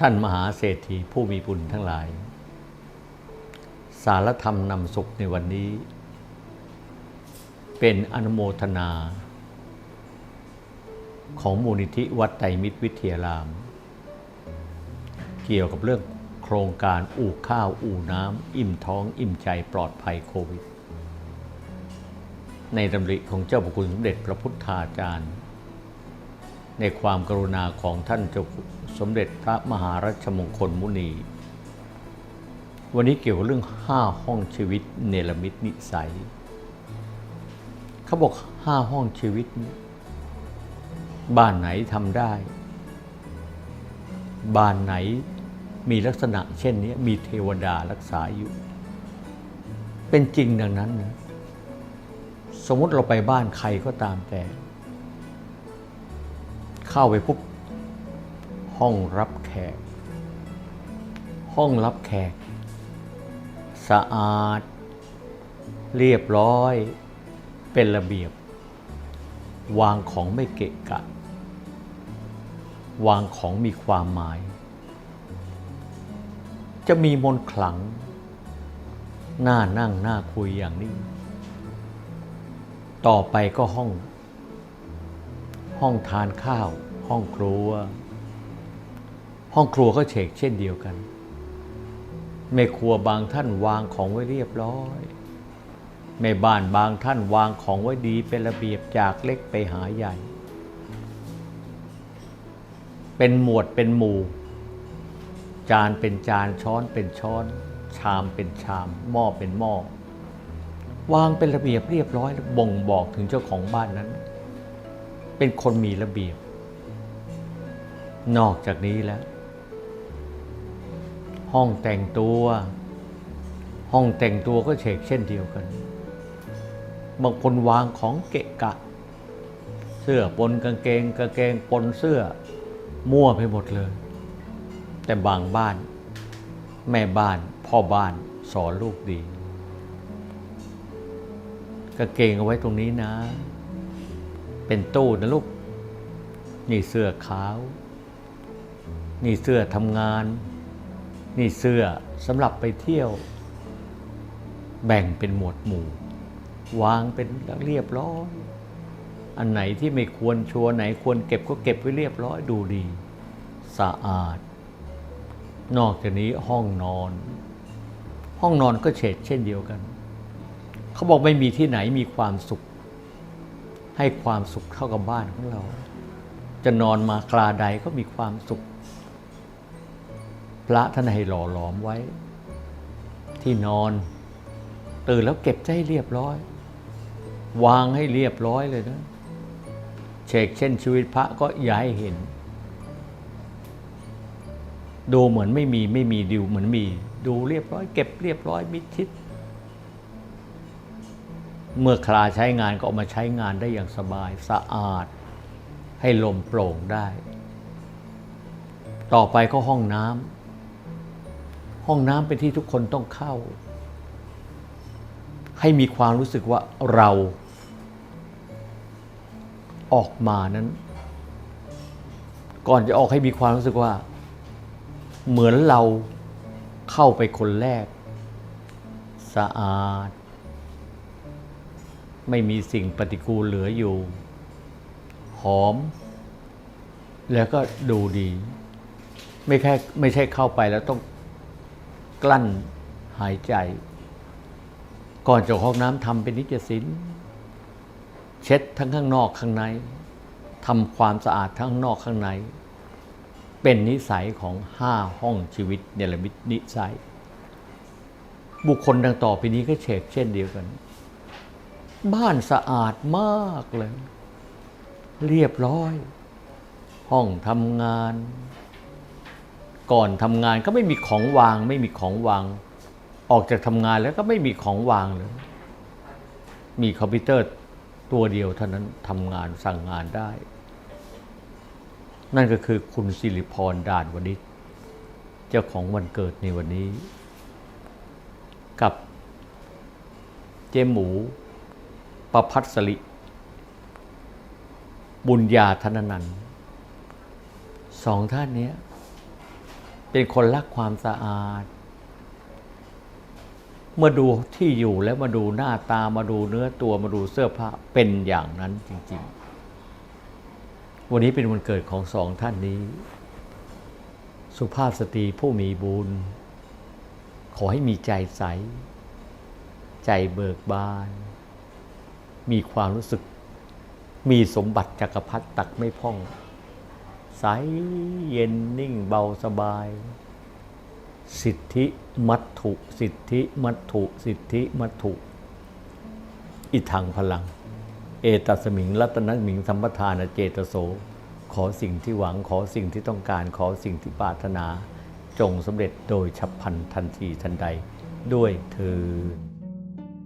ท่านมหาเศรษฐีผู้มีบุญทั้งหลาย สารธรรมนำสุขในวันนี้ เป็นอนุโมทนา ของมูลนิธิวัดไตรมิตรวิทยาราม เกี่ยวกับเรื่องโครงการอู่ข้าวอู่น้ำอิ่มท้องอิ่มใจปลอดภัยโควิด ในดำริของเจ้าพระคุณสมเด็จพระพุทธาจารย์ ในความกรุณาของท่านเจ้าสมเด็จพระมหารัชมงคลมุนี วันนี้เกี่ยวกับเรื่องห้าห้องชีวิตเนรมิตนิสัย เขาบอกห้าห้องชีวิตนี่ยบ้านไหนทำได้ บ้านไหนมีลักษณะเช่นนี้มีเทวดารักษาอยู่ เป็นจริงดังนั้นนะสมมติเราไปบ้านใครก็ตามแต่ เข้าไปปุ๊บห้องรับแขก ห้องรับแขก สะอาด เรียบร้อย เป็นระเบียบ วางของไม่เกะกะ วางของมีความหมาย จะมีมนขลัง หน้านั่งหน้าคุยอย่างนี้ ต่อไปก็ห้อง ห้องทานข้าว ห้องครัว ห้องครัวก็เฉกเช่นเดียวกันแม่ครัวบางท่านวางของไว้เรียบร้อยแม่บ้านบางท่านวางของไว้ดีเป็นระเบียบจากเล็กไปหาใหญ่ เป็นหมวดเป็นหมู่ จานเป็นจานช้อนเป็นช้อน ชามเป็นชาม หม้อเป็นหม้อวางเป็นระเบียบเรียบร้อยบ่งบอกถึงเจ้าของบ้านนั้น เป็นคนมีระเบียบ นอกจากนี้แล้ว ห้องแต่งตัว ห้องแต่งตัวก็เฉกเช่นเดียวกันบางคนวางของเกะกะ เสื้อปนกางเกงกางเกงปนเสื้อ มั่วไปหมดเลย แต่บางบ้าน แม่บ้านพ่อบ้านสอนลูกดีกางเกงเอาไว้ตรงนี้นะ เป็นตู้นะลูก นี่เสื้อขาว นี่เสื้อทำงาน นี่เสื้อสำหรับไปเที่ยว แบ่งเป็นหมวดหมู่ วางเป็นเรียบร้อย อันไหนที่ไม่ควรชัวร์ไหนควรเก็บก็เก็บไว้เรียบร้อยดูดี สะอาด นอกจากนี้ห้องนอน ห้องนอนก็เฉดเช่นเดียวกัน เขาบอกไม่มีที่ไหนมีความสุข ให้ความสุขเท่ากับบ้านของเรา จะนอนมาคลาใดก็มีความสุข พระท่านให้หล่อหลอมไว้ ที่นอน ตื่นแล้วเก็บให้เรียบร้อย วางให้เรียบร้อยเลยนะเชกเช่นชีวิตพระก็ย่าให้เห็น ดูเหมือนไม่มีไม่มีดูเหมือนมี ดูเรียบร้อย เก็บเรียบร้อยมิดชิด เมื่อคลาใช้งานก็เอามาใช้งานได้อย่างสบายสะอาด ให้ลมโปร่งได้ ต่อไปก็ห้องน้ำห้องน้ำเป็นที่ทุกคนต้องเข้า ให้มีความรู้สึกว่าเราออกมานั้น ก่อนจะออกให้มีความรู้สึกว่า เหมือนเราเข้าไปคนแรก สะอาด ไม่มีสิ่งปฏิกูลเหลืออยู่ หอม แล้วก็ดูดี ไม่แค่ไม่ใช่เข้าไปแล้วต้องกลั้นหายใจ ก่อนจะห้องน้ำทำเป็นนิจสินเช็ดทั้งข้างนอกข้างในทำความสะอาดทั้งนอกข้างใน เป็นนิสัยของห้าห้องชีวิตเนรมิตนิสัย บุคคลดังต่อไปนี้ก็เชกเช่นเดียวกัน บ้านสะอาดมากเลย เรียบร้อย ห้องทำงาน ก่อนทำงานก็ไม่มีของวาง ไม่มีของวาง ออกจากทำงานแล้วก็ไม่มีของวางเลย มีคอมพิวเตอร์ตัวเดียวเท่านั้นทำงานสั่งงานได้ นั่นก็คือคุณสิริพรด่านวณิชเจ้าของวันเกิดในวันนี้ กับเจหมู ประพัสริบุญญาธนนันสองท่านเนี้ยเป็นคนรักความสะอาด เมื่อดูที่อยู่แล้วมาดูหน้าตามาดูเนื้อตัวมาดูเสื้อผ้าเป็นอย่างนั้นจริง ๆ วันนี้เป็นวันเกิดของสองท่านนี้ สุภาพสตรีผู้มีบุญ ขอให้มีใจใส ใจเบิกบาน มีความรู้สึก มีสมบัติจักรพรรดิตักไม่พ่อง ใสเย็นนิ่งเบาสบาย สิทธิมัตถุสิทธิมัตถุสิทธิมัตถุ อิทังพลัง เอตัสมิงรัตนมิงสัมปทานเจตโส ขอสิ่งที่หวังขอสิ่งที่ต้องการขอสิ่งที่ปรารถนา จงสำเร็จโดยฉับพลันทันทีทันใดด้วยเธอ